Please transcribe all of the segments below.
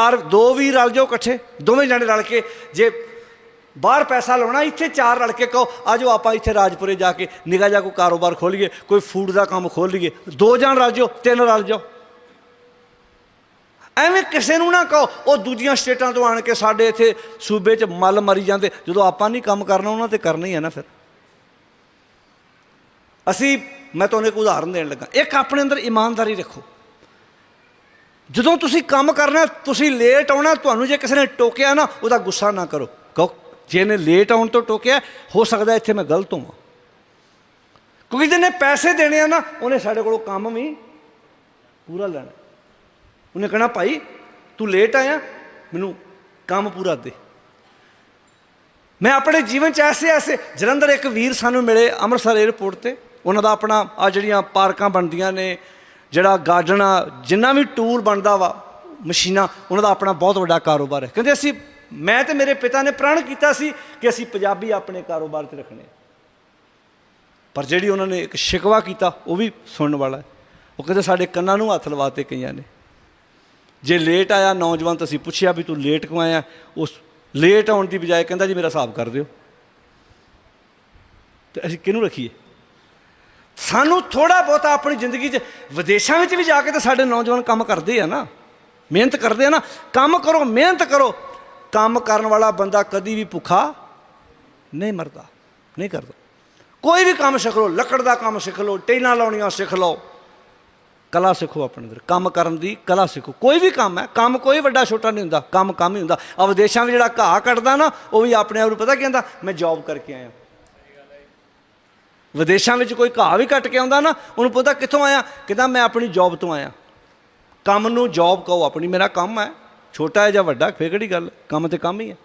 ਚਾਰ, ਦੋ ਵੀ ਰਲ ਜਾਓ ਇਕੱਠੇ, ਦੋਵੇਂ ਜਣੇ ਰਲ ਕੇ ਜੇ ਬਾਹਰ ਪੈਸਾ ਲਾਉਣਾ, ਇੱਥੇ ਚਾਰ ਰਲ ਕੇ ਕਹੋ ਆਜੋ ਆਪਾਂ ਇੱਥੇ ਰਾਜਪੁਰੇ ਜਾ ਕੇ ਨਿਗਾ ਜਾ ਕੋਈ ਕਾਰੋਬਾਰ ਖੋਲੀਏ ਕੋਈ ਫੂਡ ਦਾ ਕੰਮ ਖੋਲ ਲਈਏ, ਦੋ ਜਣ ਰਲ ਜਾਓ, ਤਿੰਨ ਰਲ ਜਾਓ। ਐਵੇਂ ਕਿਸੇ ਨੂੰ ਨਾ ਕਹੋ, ਉਹ ਦੂਜੀਆਂ ਸਟੇਟਾਂ ਤੋਂ ਆਣ ਕੇ ਸਾਡੇ ਇੱਥੇ ਸੂਬੇ 'ਚ ਮੱਲ ਮਰੀ ਜਾਂਦੇ, ਜਦੋਂ ਆਪਾਂ ਨਹੀਂ ਕੰਮ ਕਰਨਾ, ਉਹਨਾਂ ਤੇ ਕਰਨਾ ਹੀ ਹੈ ਨਾ ਫਿਰ। ਅਸੀਂ, ਮੈਂ ਤੁਹਾਨੂੰ ਇੱਕ ਉਦਾਹਰਨ ਦੇਣ ਲੱਗਾ। ਇੱਕ ਆਪਣੇ ਅੰਦਰ ਇਮਾਨਦਾਰੀ ਰੱਖੋ। ਜਦੋਂ ਤੁਸੀਂ ਕੰਮ ਕਰਨਾ, ਤੁਸੀਂ ਲੇਟ ਆਉਣਾ, ਤੁਹਾਨੂੰ ਜੇ ਕਿਸੇ ਨੇ ਟੋਕਿਆ ਨਾ, ਉਹਦਾ ਗੁੱਸਾ ਨਾ ਕਰੋ। ਕਹੋ, ਜੇ ਲੇਟ ਆਉਣ ਤੋਂ ਟੋਕਿਆ, ਹੋ ਸਕਦਾ ਇੱਥੇ ਮੈਂ ਗਲਤ ਹੋਵਾਂ। ਕਿਉਂਕਿ ਜਿਹਨੇ ਪੈਸੇ ਦੇਣੇ ਆ ਨਾ, ਉਹਨੇ ਸਾਡੇ ਕੋਲੋਂ ਕੰਮ ਵੀ ਪੂਰਾ ਲੈਣਾ। ਉਹਨੇ ਕਹਣਾ, ਭਾਈ, ਤੂੰ ਲੇਟ ਆਇਆ, ਮੈਨੂੰ ਕੰਮ ਪੂਰਾ ਦੇ। ਮੈਂ ਆਪਣੇ ਜੀਵਨ ਚ ਐਸੇ ਐਸੇ, ਜਲੰਧਰ ਇੱਕ ਵੀਰ ਸਾਨੂੰ ਮਿਲੇ ਅੰਮ੍ਰਿਤਸਰ 에ਅਰਪੋਰਟ ਤੇ। ਉਹਨਾਂ ਦਾ ਆਪਣਾ ਆ ਜਿਹੜੀਆਂ ਪਾਰਕਾਂ ਬਣਦੀਆਂ ਨੇ ਜਿਹੜਾ ਗਾਰਡਨ ਆ, ਜਿੰਨਾ ਵੀ ਟੂਲ ਬਣਦਾ ਵਾ, ਮਸ਼ੀਨਾਂ, ਉਹਨਾਂ ਦਾ ਆਪਣਾ ਬਹੁਤ ਵੱਡਾ ਕਾਰੋਬਾਰ ਹੈ। ਕਹਿੰਦੇ ਅਸੀਂ, ਮੈਂ ਤੇ ਮੇਰੇ ਪਿਤਾ ਨੇ ਪ੍ਰਣ ਕੀਤਾ ਸੀ ਕਿ ਅਸੀਂ ਪੰਜਾਬੀ ਆਪਣੇ ਕਾਰੋਬਾਰ 'ਚ ਰੱਖਣੇ ਪਰ ਜਿਹੜੀ ਉਹਨਾਂ ਨੇ ਇੱਕ ਸ਼ਿਕਵਾ ਕੀਤਾ, ਉਹ ਵੀ ਸੁਣਨ ਵਾਲਾ ਹੈ। ਉਹ ਕਹਿੰਦੇ ਸਾਡੇ ਕੰਨਾਂ ਨੂੰ ਹੱਥ ਲਵਾਤੇ ਕਈਆਂ ਨੇ। ਜੇ ਲੇਟ ਆਇਆ, ਨੌਜਵਾਨ ਤਾਂ ਅਸੀਂ ਪੁੱਛਿਆ ਵੀ ਤੂੰ ਲੇਟ ਕਿਉਂ ਆਇਆ? ਉਸ ਲੇਟ ਆਉਣ ਦੀ ਬਜਾਏ ਕਹਿੰਦਾ ਜੀ ਮੇਰਾ ਹਿਸਾਬ ਕਰ ਦਿਓ। ਤੇ ਅਸੀਂ ਕਿਹਨੂੰ ਰੱਖੀਏ? ਸਾਨੂੰ ਥੋੜਾ ਬਹੁਤਾ ਆਪਣੀ ਜ਼ਿੰਦਗੀ 'ਚ ਵਿਦੇਸ਼ਾਂ ਵਿੱਚ ਵੀ ਜਾ ਕੇ ਤਾਂ ਸਾਡੇ ਨੌਜਵਾਨ ਕੰਮ ਕਰਦੇ ਆ ਨਾ। ਮਿਹਨਤ ਕਰਦੇ ਆ ਨਾ। ਕੰਮ ਕਰੋ, ਮਿਹਨਤ ਕਰੋ। ਕੰਮ ਕਰਨ ਵਾਲਾ ਬੰਦਾ ਕਦੀ ਵੀ ਭੁੱਖਾ ਨਹੀਂ ਮਰਦਾ, ਨਹੀਂ ਕਰਦਾ। ਕੋਈ ਵੀ ਕੰਮ ਸਿੱਖ ਲਓ, ਲੱਕੜ ਦਾ ਕੰਮ ਸਿੱਖ ਲਓ, ਟੇਲਾਂ ਲਾਉਣੀਆਂ ਸਿੱਖ ਲਓ। ਕਲਾ ਸਿੱਖੋ ਆਪਣੇ ਅੰਦਰ। ਕੰਮ ਕਰਨ ਦੀ ਕਲਾ ਸਿੱਖੋ। ਕੋਈ ਵੀ ਕੰਮ ਹੈ, ਕੰਮ ਕੋਈ ਵੱਡਾ ਛੋਟਾ ਨਹੀਂ ਹੁੰਦਾ। ਕੰਮ ਕੰਮ ਹੀ ਹੁੰਦਾ। ਆ ਵਿਦੇਸ਼ਾਂ ਵਿੱਚ ਜਿਹੜਾ ਘਾਹ ਕੱਟਦਾ ਨਾ, ਉਹ ਵੀ ਆਪਣੇ ਆਪ ਨੂੰ ਪਤਾ ਕੀ ਕਹਿੰਦਾ? ਮੈਂ ਜੌਬ ਕਰਕੇ ਆਇਆ। ਵਿਦੇਸ਼ਾਂ ਵਿੱਚ ਕੋਈ ਘਾਹ ਵੀ ਕੱਟ ਕੇ ਆਉਂਦਾ ਨਾ, ਉਹਨੂੰ ਪਤਾ ਕਿੱਥੋਂ ਆਇਆ? ਕਹਿੰਦਾ, ਮੈਂ ਆਪਣੀ ਜੌਬ ਤੋਂ ਆਇਆ। ਕੰਮ ਨੂੰ ਜੌਬ ਕਹੋ, ਆਪਣੀ ਮੇਰਾ ਕੰਮ ਹੈ। ਛੋਟਾ ਹੈ ਜਾਂ ਵੱਡਾ, ਫੇਰ ਕਿਹੜੀ ਗੱਲ? ਕੰਮ ਤੇ ਕੰਮ ਹੀ ਹੈ।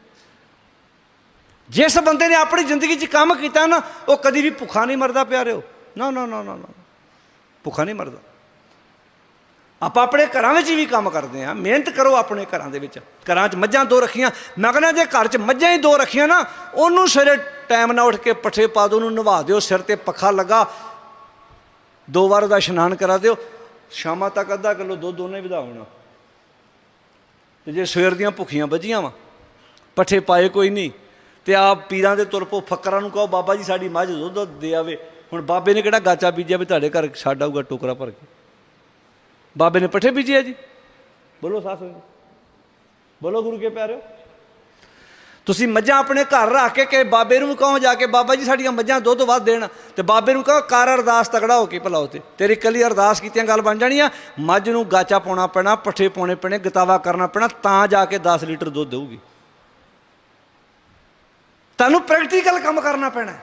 ਜਿਸ ਬੰਦੇ ਨੇ ਆਪਣੀ ਜ਼ਿੰਦਗੀ 'ਚ ਕੰਮ ਕੀਤਾ ਨਾ, ਉਹ ਕਦੀ ਵੀ ਭੁੱਖਾ ਨਹੀਂ ਮਰਦਾ, ਪਿਆਰਿਓ। ਨਾ ਨਾ ਨਾ ਨਾ ਨਾ। ਭੁੱਖਾ ਨਹੀਂ ਮਰਦਾ। ਆਪਾਂ ਆਪਣੇ ਘਰਾਂ ਵਿੱਚ ਵੀ ਕੰਮ ਕਰਦੇ ਆ ਮਿਹਨਤ ਕਰੋ ਆਪਣੇ ਘਰਾਂ ਦੇ ਵਿੱਚ। ਘਰਾਂ 'ਚ ਮੱਝਾਂ ਦੋ ਰੱਖੀਆਂ ਮੈਂ ਕਹਿੰਦਾ ਜੇ ਘਰ 'ਚ ਮੱਝਾਂ ਹੀ ਦੋ ਰੱਖੀਆਂ ਨਾ, ਉਹਨੂੰ ਸਵੇਰੇ ਟਾਈਮ ਨਾਲ ਉੱਠ ਕੇ ਪੱਠੇ ਪਾ ਦਿਓ, ਉਹਨੂੰ ਨਵਾ ਦਿਓ, ਸਿਰ ਤੇ ਪੱਖਾ ਲੱਗਾ, ਦੋ ਵਾਰ ਦਾ ਇਸ਼ਨਾਨ ਕਰਾ ਦਿਓ। ਸ਼ਾਮਾਂ ਤੱਕ ਅੱਧਾ ਕਿਲੋ ਦੁੱਧ ਉਹਨੇ ਵਧਾਉਣਾ ਹੋਣਾ। ਤੇ ਜੇ ਸਵੇਰ ਦੀਆਂ ਭੁੱਖੀਆਂ ਵੱਜੀਆਂ ਵਾ, ਪੱਠੇ ਪਾਏ ਕੋਈ ਨਹੀਂ, ਤੇ ਆਪ ਪੀਰਾਂ ਦੇ ਤੁਰ ਪੋ ਫੱਕਰਾਂ ਨੂੰ ਕਹੋ, ਬਾਬਾ ਜੀ, ਸਾਡੀ ਮੱਝ ਦੁੱਧ ਦੇ ਆਵੇ। ਹੁਣ ਬਾਬੇ ਨੇ ਕਿਹੜਾ ਗਾਚਾ ਬੀਜਿਆ ਵੀ ਤੁਹਾਡੇ ਘਰ ਛੱਡ ਆਊਗਾ, ਟੋਕਰਾ ਭਰ ਕੇ। ਬਾਬੇ ਨੇ ਪੱਠੇ ਬੀਜੇ ਆ ਜੀ। ਬੋਲੋ ਸਾਥ ਹੋਏ ਬੋਲੋ ਗੁਰੂ ਕੇ ਪਿਆਰਿਓ। ਤੁਸੀਂ ਮੱਝਾਂ ਆਪਣੇ ਘਰ ਰੱਖ ਕੇ ਕਿ ਬਾਬੇ ਨੂੰ ਕਹੋ ਜਾ ਕੇ ਬਾਬਾ ਜੀ ਸਾਡੀਆਂ ਮੱਝਾਂ ਦੁੱਧ ਵੱਧ ਦੇਣ। ਤੇ ਬਾਬੇ ਨੂੰ ਕਹੋ ਕਰ ਅਰਦਾਸ ਤਗੜਾ ਹੋ ਕੇ ਭਲਾ ਉਤੇ ਤੇਰੀ ਕੱਲੀ ਅਰਦਾਸ ਕੀਤੀਆਂ ਗੱਲ ਬਣ ਜਾਣੀ ਆ ਮੱਝ ਨੂੰ ਗਾਚਾ ਪਾਉਣਾ ਪੈਣਾ ਪੱਠੇ ਪਾਉਣੇ ਪੈਣੇ ਗਤਾਵਾ ਕਰਨਾ ਪੈਣਾ ਤਾਂ ਜਾ ਕੇ 10 ਲੀਟਰ ਦੁੱਧ ਦੇਊਗੀ। ਤੁਹਾਨੂੰ ਪ੍ਰੈਕਟੀਕਲ ਕੰਮ ਕਰਨਾ ਪੈਣਾ।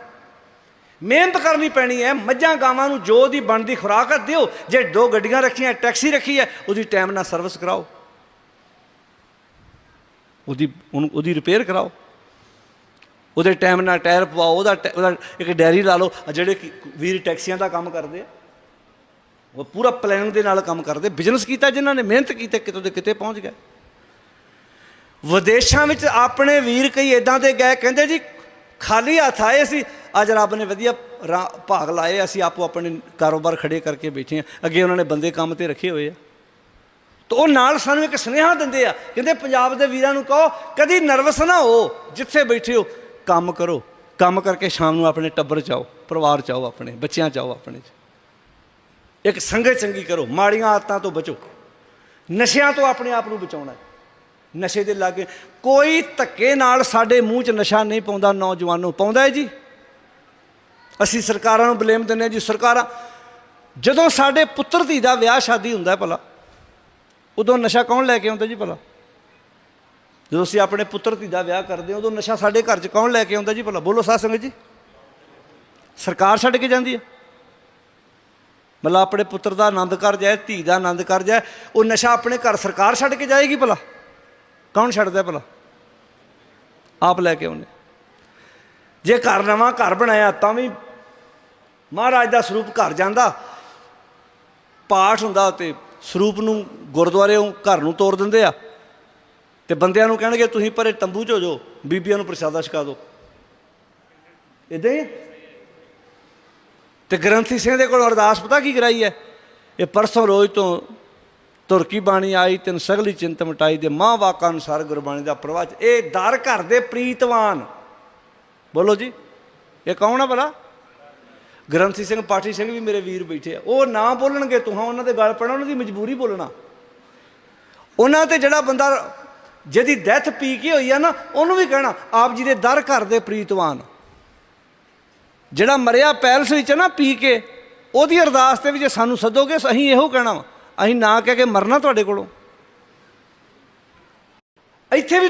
ਮਿਹਨਤ ਕਰਨੀ ਪੈਣੀ ਹੈ, ਮੱਝਾਂ ਗਾਵਾਂ ਨੂੰ ਜੋ ਦੀ ਬਣਦੀ ਖੁਰਾਕ ਦਿਓ। ਜੇ ਦੋ ਗੱਡੀਆਂ ਰੱਖੀਆਂ, ਟੈਕਸੀ ਰੱਖੀ ਹੈ, ਉਹਦੀ ਟਾਈਮ ਨਾਲ ਸਰਵਿਸ ਕਰਾਓ। ਉਹਦੀ, ਉਹਨੂੰ, ਉਹਦੀ ਰਿਪੇਅਰ ਕਰਾਓ। ਉਹਦੇ ਟਾਈਮ ਨਾਲ ਟਾਇਰ ਪਵਾਓ, ਉਹਦਾ ਟੈ- ਉਹਦਾ ਇੱਕ ਡੈਰੀ ਲਾ ਲਓ ਜਿਹੜੇ ਕਿ ਵੀਰ ਟੈਕਸੀਆਂ ਦਾ ਕੰਮ ਕਰਦੇ ਆ, ਉਹ ਪੂਰਾ ਪਲੈਨਿੰਗ ਦੇ ਨਾਲ ਕੰਮ ਕਰਦੇ। ਬਿਜ਼ਨਸ ਕੀਤਾ ਜਿਨ੍ਹਾਂ ਨੇ, ਮਿਹਨਤ ਕੀਤੀ, ਕਿਤੋਂ ਦੇ ਕਿਤੇ ਪਹੁੰਚ ਗਏ। ਵਿਦੇਸ਼ਾਂ ਵਿੱਚ ਆਪਣੇ ਵੀਰ ਕਈ ਇਦਾਂ ਦੇ ਗਏ, ਕਹਿੰਦੇ ਜੀ, ਖਾਲੀ ਹੱਥ ਆਏ ਸੀ ਅੱਜ ਰੱਬ ਨੇ ਵਧੀਆ ਰਾ- ਭਾਗ ਲਾਏ, ਅਸੀਂ ਆਪੋ ਆਪਣੇ ਕਾਰੋਬਾਰ ਖੜੇ ਕਰਕੇ ਬੈਠੇ ਆ ਅੱਗੇ ਉਹਨਾਂ ਨੇ ਬੰਦੇ ਕੰਮ ਤੇ ਰੱਖੇ ਹੋਏ ਆ। ਤਾਂ ਉਹ ਨਾਲ ਸਾਨੂੰ ਇੱਕ ਸੁਨੇਹਾ ਦਿੰਦੇ ਆ, ਕਹਿੰਦੇ ਪੰਜਾਬ ਦੇ ਵੀਰਾਂ ਨੂੰ ਕਹੋ, ਕਦੀ ਨਰਵਸ ਨਾ ਹੋ, ਜਿੱਥੇ ਬੈਠੇ ਹੋ, ਕੰਮ ਕਰੋ। ਕੰਮ ਕਰਕੇ ਸ਼ਾਮ ਨੂੰ ਆਪਣੇ ਟੱਬਰ ਚ ਆਓ, ਪਰਿਵਾਰ ਚ ਆਓ ਆਪਣੇ, ਬੱਚਿਆਂ ਚ ਆਓ ਆਪਣੇ ਚ। ਇੱਕ ਸੰਗਤ ਚੰਗੀ ਕਰੋ, ਮਾੜੀਆਂ ਆਦਤਾਂ ਤੋਂ ਬਚੋ। ਨਸ਼ਿਆਂ ਤੋਂ ਆਪਣੇ ਆਪ ਨੂੰ ਬਚਾਉਣਾ। ਨਸ਼ੇ ਦੇ ਲਾਗੇ ਕੋਈ ਧੱਕੇ ਨਾਲ ਸਾਡੇ ਮੂੰਹ 'ਚ ਨਸ਼ਾ ਨਹੀਂ ਪਾਉਂਦਾ ਨੌਜਵਾਨੋ, ਪਾਉਂਦਾ ਹੈ ਜੀ? ਅਸੀਂ ਸਰਕਾਰਾਂ ਨੂੰ ਬਲੇਮ ਦਿੰਦੇ ਹਾਂ ਜੀ, ਸਰਕਾਰਾਂ ਜਦੋਂ ਸਾਡੇ ਪੁੱਤਰ ਧੀ ਦਾ ਵਿਆਹ ਸ਼ਾਦੀ ਹੁੰਦਾ ਭਲਾ, ਉਦੋਂ ਨਸ਼ਾ ਕੌਣ ਲੈ ਕੇ ਆਉਂਦਾ ਜੀ ਭਲਾ? ਜਦੋਂ ਅਸੀਂ ਆਪਣੇ ਪੁੱਤਰ ਧੀ ਦਾ ਵਿਆਹ ਕਰਦੇ ਹਾਂ, ਉਦੋਂ ਨਸ਼ਾ ਸਾਡੇ ਘਰ 'ਚ ਕੌਣ ਲੈ ਕੇ ਆਉਂਦਾ ਜੀ ਭਲਾ? ਬੋਲੋ ਸਾਧ ਸੰਗਤ ਜੀ। ਸਰਕਾਰ ਛੱਡ ਕੇ ਜਾਂਦੀ ਹੈ। ਮਤਲਬ ਆਪਣੇ ਪੁੱਤਰ ਦਾ ਆਨੰਦ ਕਰ ਜਾਏ, ਧੀ ਦਾ ਆਨੰਦ ਕਰ ਜਾਏ, ਉਹ ਨਸ਼ਾ ਆਪਣੇ ਘਰ ਸਰਕਾਰ ਛੱਡ ਕੇ ਜਾਏਗੀ ਭਲਾ? ਕੌਣ ਛੱਡਦਾ ਭਲਾ? ਆਪ ਲੈ ਕੇ ਆਉਨੇ ਜੇ ਘਰ ਨਵਾਂ ਘਰ ਬਣਾਇਆ, ਤਾਂ ਵੀ ਮਹਾਰਾਜ ਦਾ ਸਰੂਪ ਘਰ ਜਾਂਦਾ। ਪਾਠ ਹੁੰਦਾ ਤੇ ਸਰੂਪ ਨੂੰ ਗੁਰਦੁਆਰਿਓਂ ਘਰ ਨੂੰ ਤੋੜ ਦਿੰਦੇ ਆ। ਤੇ ਬੰਦਿਆਂ ਨੂੰ ਕਹਿਣਗੇ, ਤੁਸੀਂ ਪਰੇ ਤੰਬੂ 'ਚ ਹੋ ਜਾਓ, ਬੀਬੀਆਂ ਨੂੰ ਪ੍ਰਸ਼ਾਦਾ ਛਕਾ ਦਿਓ। ਇਦਾਂ ਹੀ ਤੇ ਗ੍ਰੰਥੀ ਸਿੰਘ ਦੇ ਕੋਲ ਅਰਦਾਸ ਪਤਾ ਕੀ ਕਰਾਈ ਹੈ ਇਹ ਪਰਸੋਂ ਰੋਜ਼ ਤੋਂ ਤੁਰਕੀ ਬਾਣੀ ਆਈ, ਤਿੰਨ ਸਗਲੀ ਚਿੰਤ ਮਟਾਈ ਦੇ ਮਾਂ ਵਾਕਾਂ ਅਨੁਸਾਰ ਗੁਰਬਾਣੀ ਦਾ ਪ੍ਰਵਾਚ। ਇਹ ਦਰ ਘਰ ਦੇ ਪ੍ਰੀਤਵਾਨ। ਬੋਲੋ ਜੀ, ਇਹ ਕੌਣ ਆ ਭਲਾ? ਗ੍ਰੰਥੀ ਸਿੰਘ, ਪਾਠੀ ਸਿੰਘ ਵੀ ਮੇਰੇ ਵੀਰ ਬੈਠੇ ਆ। ਉਹ ਨਾ ਬੋਲਣਗੇ, ਤੁਹਾਂ ਉਹਨਾਂ ਦੇ ਗੱਲ ਪੈਣਾ ਉਹਨਾਂ ਦੀ ਮਜਬੂਰੀ ਬੋਲਣਾ। ਉਹਨਾਂ ਤੇ ਜਿਹੜਾ ਬੰਦਾ ਜਿਹਦੀ ਡੈਥ ਪੀ ਕੇ ਹੋਈ ਆ ਨਾ, ਉਹਨੂੰ ਵੀ ਕਹਿਣਾ, ਆਪ ਜੀ ਦੇ ਦਰ ਘਰ ਦੇ ਪ੍ਰੀਤਵਾਨ। ਜਿਹੜਾ ਮਰਿਆ ਪੈਲਸ ਵਿੱਚ ਨਾ ਪੀ ਕੇ, ਉਹਦੀ ਅਰਦਾਸ ਤੇ ਵੀ ਜੇ ਸਾਨੂੰ ਸੱਦੋਗੇ, ਅਸੀਂ ਇਹੋ ਕਹਿਣਾ ਵਾ। ਅਸੀਂ ਨਾ ਕਹਿ ਕੇ ਮਰਨਾ ਤੁਹਾਡੇ ਕੋਲੋਂ। ਇੱਥੇ ਵੀ